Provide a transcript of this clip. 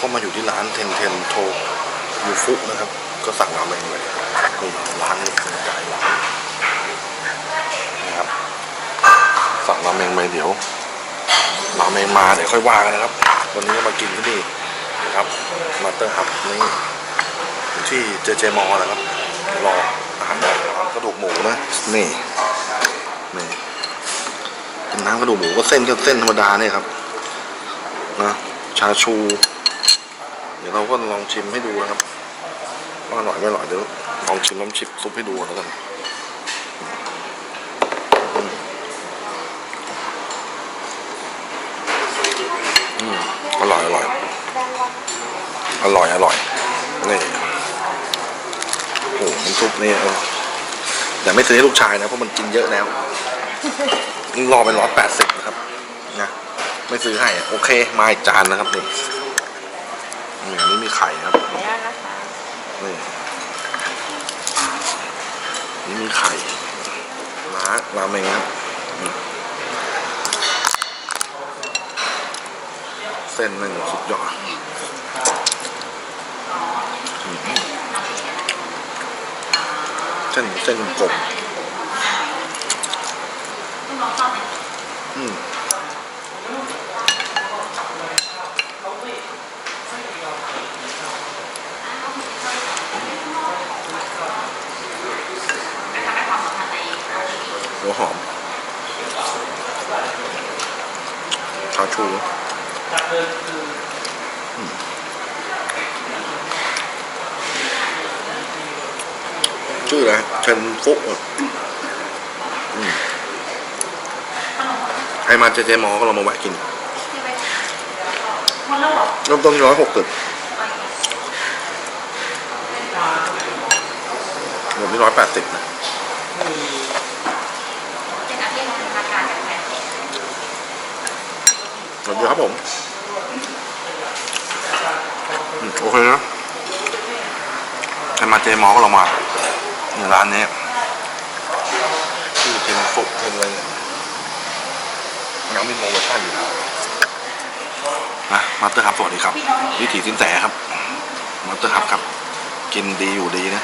ก็มาอยู่ที่ร้านเทนเทนโทยูฟุนะครับ ก็สั่งราเมงเลยนี่ร้านนี้คือใหญ่ร้านนะครับ สั่งราเมงไปเดี๋ยวราเมงมาเดี๋ยวค่อยว่ากันนะครับ วันนี้มากินที่นี่นะครับมาเตอร์ฮับนี่ที่เจเจมอลนะครับ รออาหารได้นะครับกระดูกหมูนะ นี่นี่เป็นน้ำกระดูกหมูก็เส้นก็เส้นธรรมดาเนี่ยครับนะชาชู เดี๋ยวเราก็ลองชิมให้ดูนะครับว่าอร่อยไม่อร่อยเดี๋ยวลองชิมน้ำชิมซุปให้ดูแล้วกันอืมอร่อยอร่อยอร่อยอร่อยนี่โอ้โหน้ำซุปนี่เออแต่ไม่ซื้อให้ลูกชายนะเพราะมันกินเยอะแล้วรอเป็นร้อยแปดสิบนะครับนะไม่ซื้อให้โอเคมาอีกจานนะครับนี่ นี่อันนี้มีไข่ครับขออนุญาตนะคะนี่นี่มีไข่ร้าราเมงครับอืมเส้นหนึ่งสุดยอดอืมเส้นเส้นกลมอืม หัวหอมชาชูชื่ออะไรเชนฟุกอะอืมใครมาเจเจมอก็ลองมาแวะกินรอเริ่มต้นร้อยหกสิบหมดที่ร้อยแปดสิบนะ เป็นอาชีพของทางการอย่างแท้จริง ส วัสดีครับผมอืมโอเคนะใครมาเจมอก็ลองมาเนี่ยร้านนี้ชื่อเจมฟุกเจมอะไรเนี่ยยังมีโปรโมชั่นอยู่นะมาสเตอร์ฮับสวัสดีครับ วิถีสินแสครับมาสเตอร์ฮับครับ กินดีอยู่ดีนะ